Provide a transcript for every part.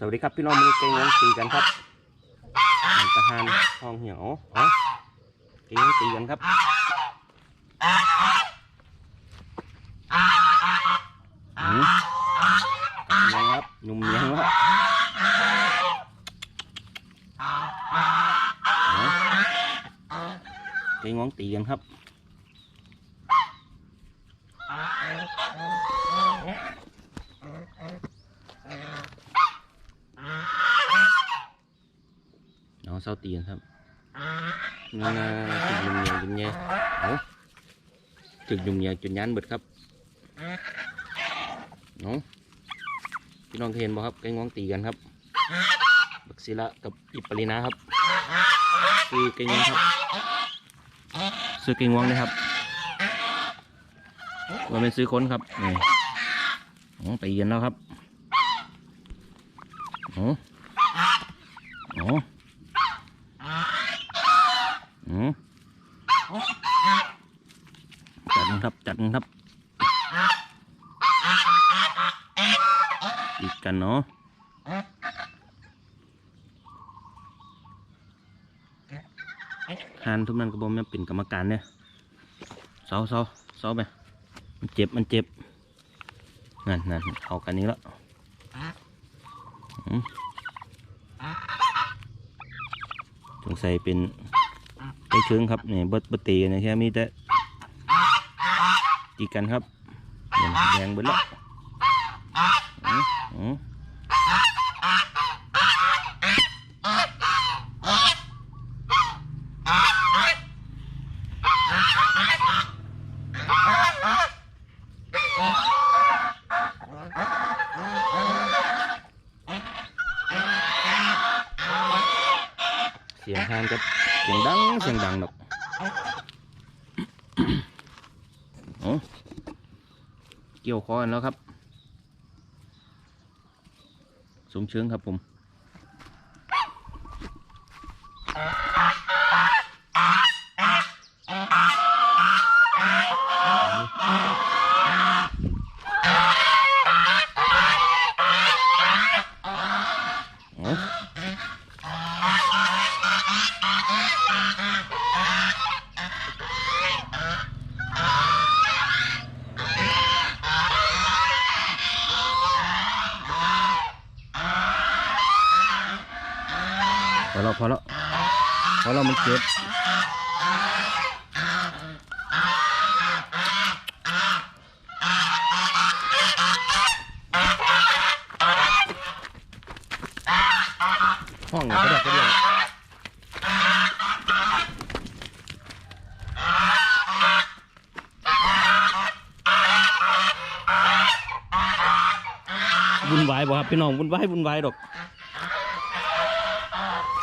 สวัสดีครับพี่น้องมือเก่งยังตีกันครับทหารห้องเหี่ยวอ๋อเก่งยังตีกันครับหืมยังครับหนุ่มยังครับเก่งยังตีกันครับ nó sao tiền không nên là thực dùng nhiều dùng nhiều Ủa? thực dùng nhiều cho nhán bật khắp nó พี่น้องเคยเห็นบ่ครับไก่งวงตีกันครับ บักศิละกับอิปรินาครับคือไก่งวงครับซื้อไก่งวงนะครับว่าเป็นซื้อคนครับนี่อ๋อตีกันแล้วครับอ๋ออ๋อ อืมจัดมันครับ จัดมันครับ อีกกันเนาะทานทุกนั้นกระบอกมันเป็นกรรมการเนี่ยเศร้าเศร้าเศร้าไปมันเจ็บมันเจ็บนั่นนั่นเอากันนี้แล้วอืมสงสัยเป็นไอ้เชิงครับนี่เบิดเบิดตีนะแค่มีแต่ตีกันครับแดงเบิดแล้ว เสียงทานกับเสียงดังเสียงดังดอกโอ้เกี่ยวคอกันแล้วครับ สมเชิงครับผม อ้พอแล้วพอแล้วพอแล้วมันเจ็บห้องไหนก็ได้ก็ได้วุ่นวายบ่ครับพี่น้องวุ่นวายวุ่นวายดอก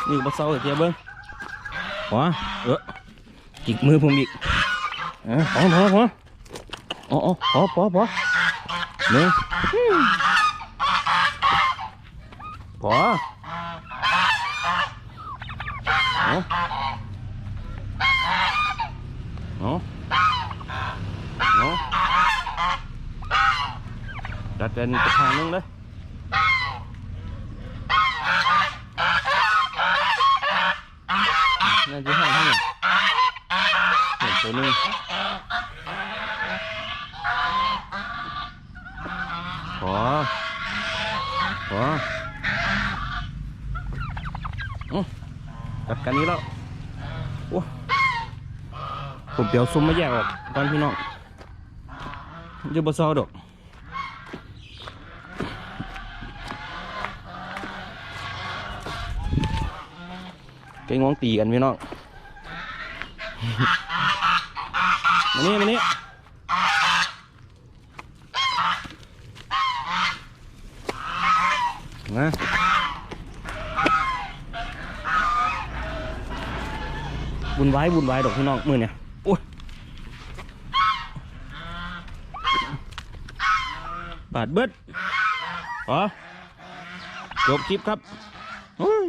นี่บะเซาเทียบเบิ้งขวาเออจิกมือผมอีกเออพอพอพออ๋ออ๋อพอพอพอหนึ่งพอเอาเอาเอาดัดกันไปทางนึงเลย น่าจะให้ให้เห็น ตัวนึงขอ ขออื้อจัดกันนี้แล้วโอ้ผมเปียวซุ่มมาแยกออกก่อนพี่น้องจะบะซอดอกเก่งงวงตีกันพี่น้อง มานี่มานี่มาบุญไว้บุญไว้ดอกพี่น้องมือเนี่ยโอ้ยบาดเบิดอ๋อจบคลิปครับโอ้ย